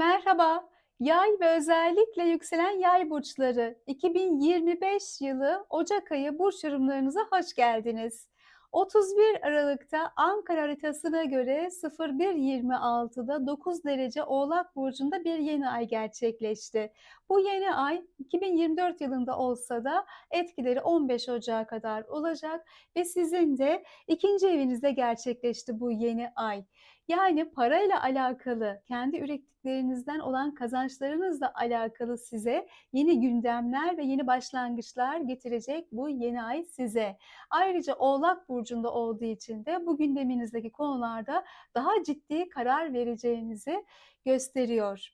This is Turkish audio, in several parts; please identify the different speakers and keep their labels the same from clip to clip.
Speaker 1: Merhaba, Yay ve özellikle yükselen Yay burçları 2025 yılı Ocak ayı burç yorumlarınıza hoş geldiniz. 31 Aralık'ta Ankara haritasına göre 01.26'da 9 derece Oğlak burcunda bir yeni ay gerçekleşti. Bu yeni ay 2024 yılında olsa da etkileri 15 Ocağı kadar olacak ve sizin de ikinci evinizde gerçekleşti bu yeni ay. Yani parayla alakalı, kendi ürettiklerinizden olan kazançlarınızla alakalı size yeni gündemler ve yeni başlangıçlar getirecek bu yeni ay size. Ayrıca Oğlak burcunda olduğu için de bu gündeminizdeki konularda daha ciddi karar vereceğinizi gösteriyor.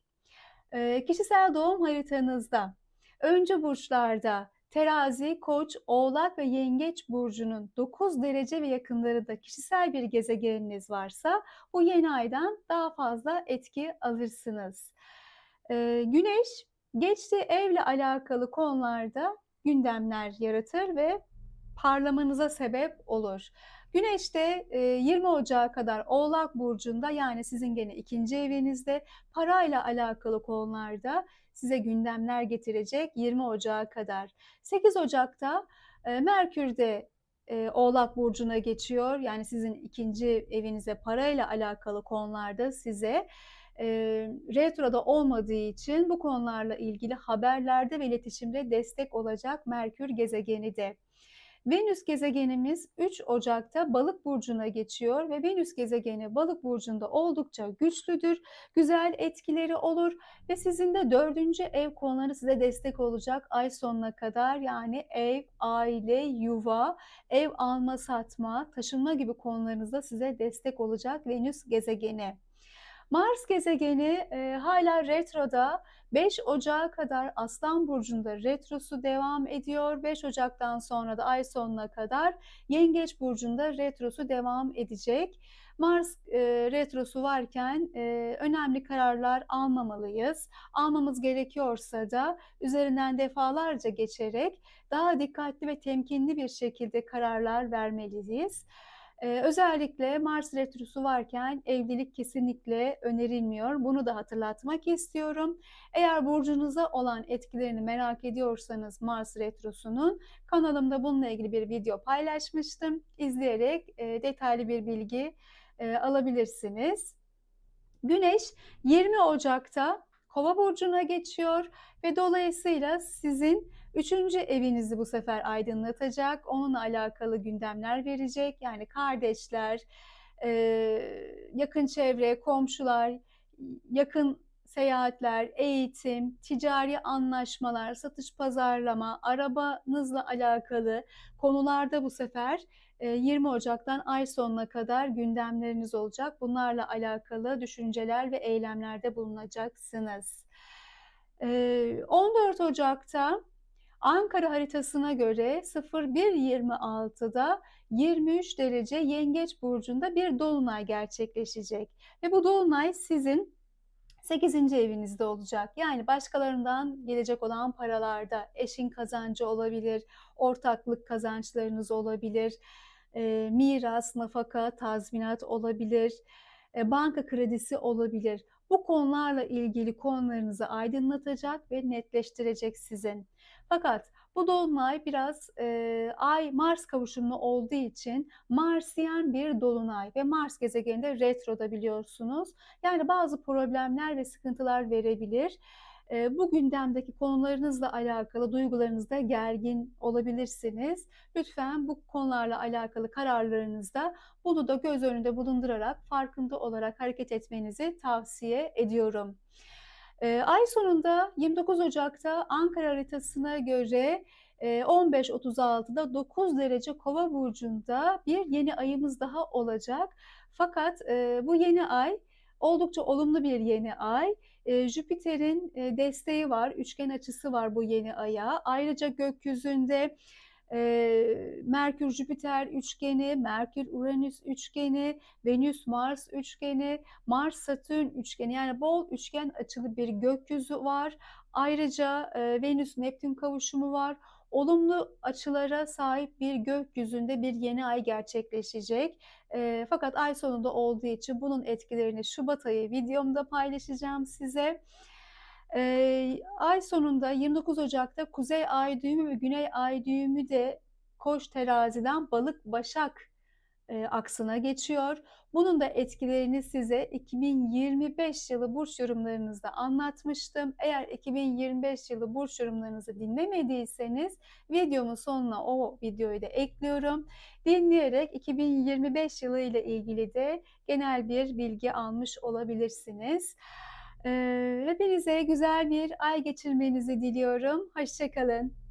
Speaker 1: Eee, kişisel doğum haritanızda öncü burçlarda Terazi, Koç, Oğlak ve Yengeç burcunun 9 derece ve yakınlarında kişisel bir gezegeniniz varsa bu yeni aydan daha fazla etki alırsınız. Eee, Güneş geçtiği evle alakalı konularda gündemler yaratır ve parlamanıza sebep olur. Güneş de 20 Ocağı kadar Oğlak Burcu'nda yani sizin gene ikinci evinizde parayla alakalı konularda size gündemler getirecek 20 Ocağı kadar. 8 Ocak'ta Merkür de Oğlak Burcu'na geçiyor. Yani sizin ikinci evinize parayla alakalı konularda size e, retroda olmadığı için bu konularla ilgili haberlerde ve iletişimde destek olacak Merkür gezegeni de. Venüs gezegenimiz 3 Ocak'ta Balık burcuna geçiyor ve Venüs gezegeni Balık burcunda oldukça güçlüdür. Güzel etkileri olur ve sizin de dördüncü ev konuları size destek olacak ay sonuna kadar. Yani ev, aile, yuva, ev alma satma, taşınma gibi konularınızda size destek olacak Venüs gezegeni. Mars gezegeni e, hala retroda 5 Ocağı kadar Aslan Burcu'nda retrosu devam ediyor. 5 Ocak'tan sonra da ay sonuna kadar Yengeç Burcu'nda retrosu devam edecek. Mars e, retrosu varken e, önemli kararlar almamalıyız. Almamız gerekiyorsa da üzerinden defalarca geçerek daha dikkatli ve temkinli bir şekilde kararlar vermeliyiz. Ee, özellikle Mars retrosu varken evlilik kesinlikle önerilmiyor. Bunu da hatırlatmak istiyorum. Eğer burcunuza olan etkilerini merak ediyorsanız Mars retrosunun kanalımda bununla ilgili bir video paylaşmıştım. İzleyerek e, detaylı bir bilgi e, alabilirsiniz. Güneş 20 Ocak'ta Kova burcuna geçiyor ve dolayısıyla sizin üçüncü evinizi bu sefer aydınlatacak. Onunla alakalı gündemler verecek. Yani kardeşler, yakın çevre, komşular, yakın seyahatler, eğitim, ticari anlaşmalar, satış pazarlama, arabanızla alakalı konularda bu sefer 20 Ocak'tan ay sonuna kadar gündemleriniz olacak. Bunlarla alakalı düşünceler ve eylemlerde bulunacaksınız. 14 Ocak'ta Ankara haritasına göre 01.26'da 23 derece Yengeç burcunda bir dolunay gerçekleşecek ve bu dolunay sizin 8. evinizde olacak. Yani başkalarından gelecek olan paralarda eşin kazancı olabilir, ortaklık kazançlarınız olabilir, e, miras, nafaka, tazminat olabilir, banka kredisi olabilir. Bu konularla ilgili konularınızı aydınlatacak ve netleştirecek sizin. Fakat bu dolunay biraz e, Ay Mars kavuşumlu olduğu için Marsiyen bir dolunay ve Mars gezegeninde retroda biliyorsunuz. Yani bazı problemler ve sıkıntılar verebilir. Bu gündemdeki konularınızla alakalı duygularınızda gergin olabilirsiniz. Lütfen bu konularla alakalı kararlarınızda bunu da göz önünde bulundurarak farkında olarak hareket etmenizi tavsiye ediyorum. Ay sonunda 29 Ocak'ta Ankara haritasına göre 15.36'da 9 derece kova burcunda bir yeni ayımız daha olacak. Fakat bu yeni ay oldukça olumlu bir yeni ay. E, Jüpiter'in e, desteği var, üçgen açısı var bu yeni aya. Ayrıca gökyüzünde e, Merkür Jüpiter üçgeni, Merkür Uranüs üçgeni, Venüs Mars üçgeni, Mars Satürn üçgeni yani bol üçgen açılı bir gökyüzü var. Ayrıca e, Venüs Neptün kavuşumu var. olumlu açılara sahip bir gökyüzünde bir yeni ay gerçekleşecek. Eee, fakat ay sonunda olduğu için bunun etkilerini şubat ayı videomda paylaşacağım size. Eee, ay sonunda 29 Ocak'ta Kuzey Ay düğümü ve Güney Ay düğümü de Koç teraziden Balık Başak eee, aksına geçiyor. Bunun da etkilerini size 2025 yılı burç yorumlarınızda anlatmıştım. Eğer 2025 yılı burç yorumlarınızı dinlemediyseniz videomun sonuna o videoyu da ekliyorum. Dinleyerek 2025 yılı ile ilgili de genel bir bilgi almış olabilirsiniz. Hepinize güzel bir ay geçirmenizi diliyorum. Hoşça kalın.